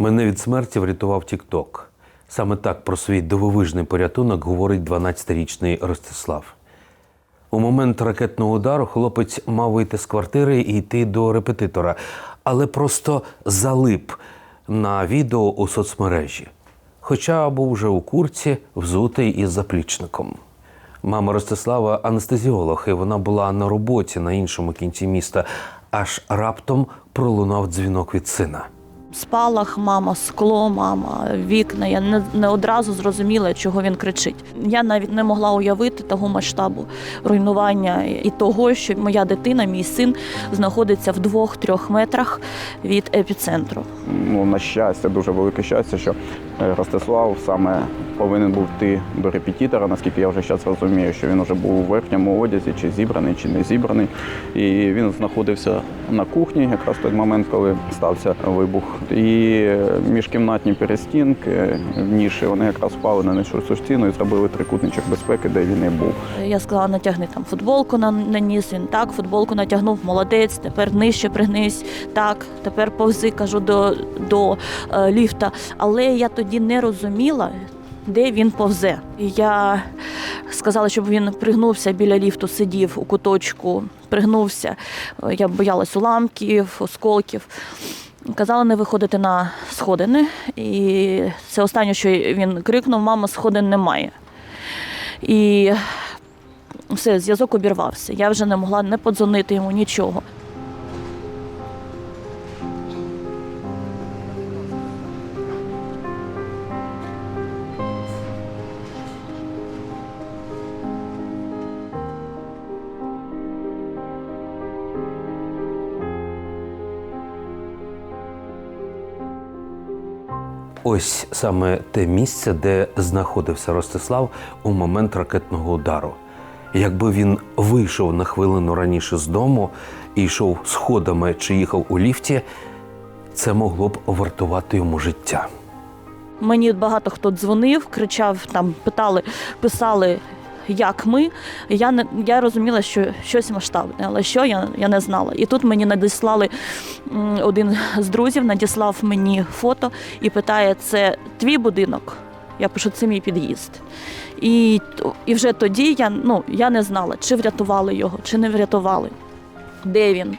Мене від смерті врятував Тік-Ток. Саме так про свій дивовижний порятунок говорить 12-річний Ростислав. У момент ракетного удару хлопець мав вийти з квартири і йти до репетитора, але просто залип на відео у соцмережі. Хоча був вже у курці, взутий із заплічником. Мама Ростислава анестезіолог, і вона була на роботі на іншому кінці міста. Аж раптом пролунав дзвінок від сина. Спалах, мама, скло, мама, вікна. Я не, не одразу зрозуміла, чого він кричить. Я навіть не могла уявити того масштабу руйнування і того, що моя дитина, мій син, знаходиться в двох-трьох метрах від епіцентру. ну, на щастя, дуже велике щастя, що е, Ростислав саме повинен був йти до репетитора, наскільки я вже зараз розумію, що він вже був у верхньому одязі, чи зібраний, чи не зібраний. І він знаходився на кухні, якраз в той момент, коли стався вибух. І е, міжкімнатні перестінки в ніші, вони якраз впали на нашу стіну і зробили трикутничок безпеки, де він і був. Я сказала, натягни там футболку на, на ніс. Він так, футболку натягнув, молодець, тепер нижче пригнись. Так, тепер повзи, кажу, до, до е, ліфта. Але я тоді не розуміла, де він повзе. Я сказала, щоб він пригнувся біля ліфту, сидів у куточку, пригнувся. Я боялась уламків, осколків. Казала не виходити на сходини. І це останнє, що він крикнув: мама, сходин немає. І все, зв'язок обірвався. Я вже не могла не подзвонити йому нічого. Ось саме те місце, де знаходився Ростислав у момент ракетного удару. Якби він вийшов на хвилину раніше з дому і йшов сходами чи їхав у ліфті, це могло б вартувати йому життя. Мені багато хто дзвонив, кричав, там питали, писали, як ми. Я не я розуміла, що щось масштабне, але що я, я не знала. І тут мені надіслали один з друзів, надіслав мені фото і питає: це твій будинок? Я пишу, це мій під'їзд. І, і вже тоді я, ну, я не знала, чи врятували його, чи не врятували. Де він?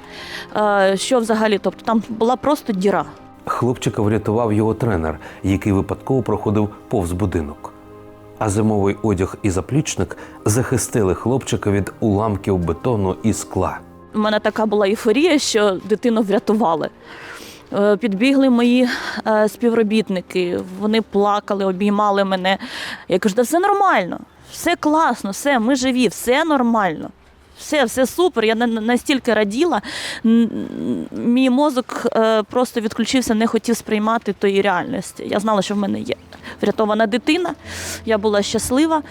Е, що взагалі? Тобто там була просто діра. Хлопчика врятував його тренер, який випадково проходив повз будинок. А зимовий одяг і заплічник захистили хлопчика від уламків бетону і скла. У мене така була ейфорія, що дитину врятували. Е, Підбігли мої е, співробітники, вони плакали, обіймали мене. Я кажу, да все нормально, все класно, все, ми живі, все нормально. Все, все супер. Я на- на- настільки раділа. Мій мозок е, просто відключився, не хотів сприймати тої реальності. Я знала, що в мене є врятована дитина. Я була щаслива.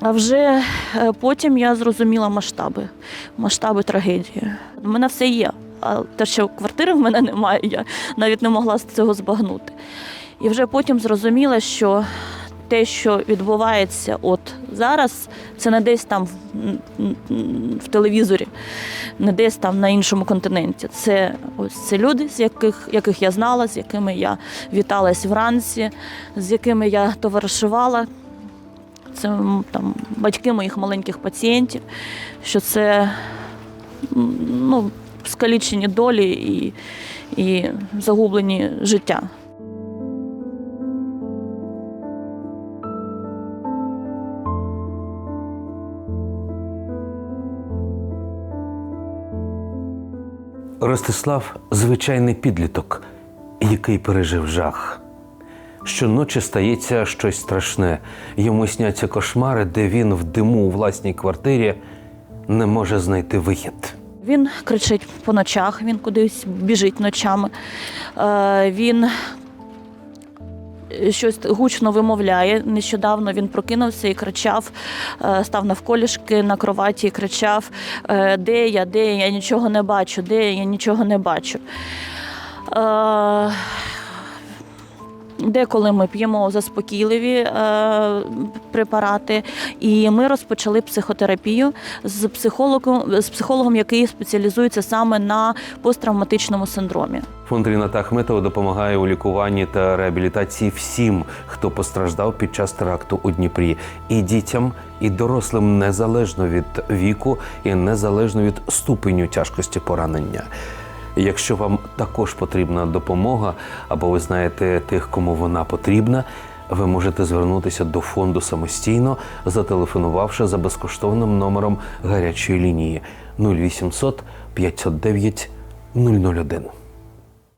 А вже е, потім я зрозуміла масштаби, масштаби трагедії. У мене все є. А те, що квартири в мене немає, я навіть не могла з цього збагнути. І вже потім зрозуміла, що те, що відбувається от зараз, це не десь там в, телевізорі, не десь там на іншому континенті. Це ось це люди, з яких, яких я знала, з якими я віталась вранці, з якими я товаришувала. Це там батьки моїх маленьких пацієнтів, що це ну, скалічені долі і, і загублені життя. Ростислав звичайний підліток, який пережив жах. Щоночі стається щось страшне. Йому сняться кошмари, де він в диму у власній квартирі не може знайти вихід. Він кричить по ночах, він кудись біжить ночами. Е, він щось гучно вимовляє. Нещодавно він прокинувся і кричав, е, став навколішки на кроваті і кричав: е, Де я, де я? Я нічого не бачу, де я, я нічого не бачу. Деколи ми п'ємо заспокійливі е, препарати, і ми розпочали психотерапію з психологом, з психологом, який спеціалізується саме на посттравматичному синдромі. Фонд Ріната Ахметова допомагає у лікуванні та реабілітації всім, хто постраждав під час теракту у Дніпрі, і дітям, і дорослим незалежно від віку і незалежно від ступеню тяжкості поранення. Якщо вам також потрібна допомога, або ви знаєте тих, кому вона потрібна, ви можете звернутися до фонду самостійно, зателефонувавши за безкоштовним номером гарячої лінії 0800 509 001.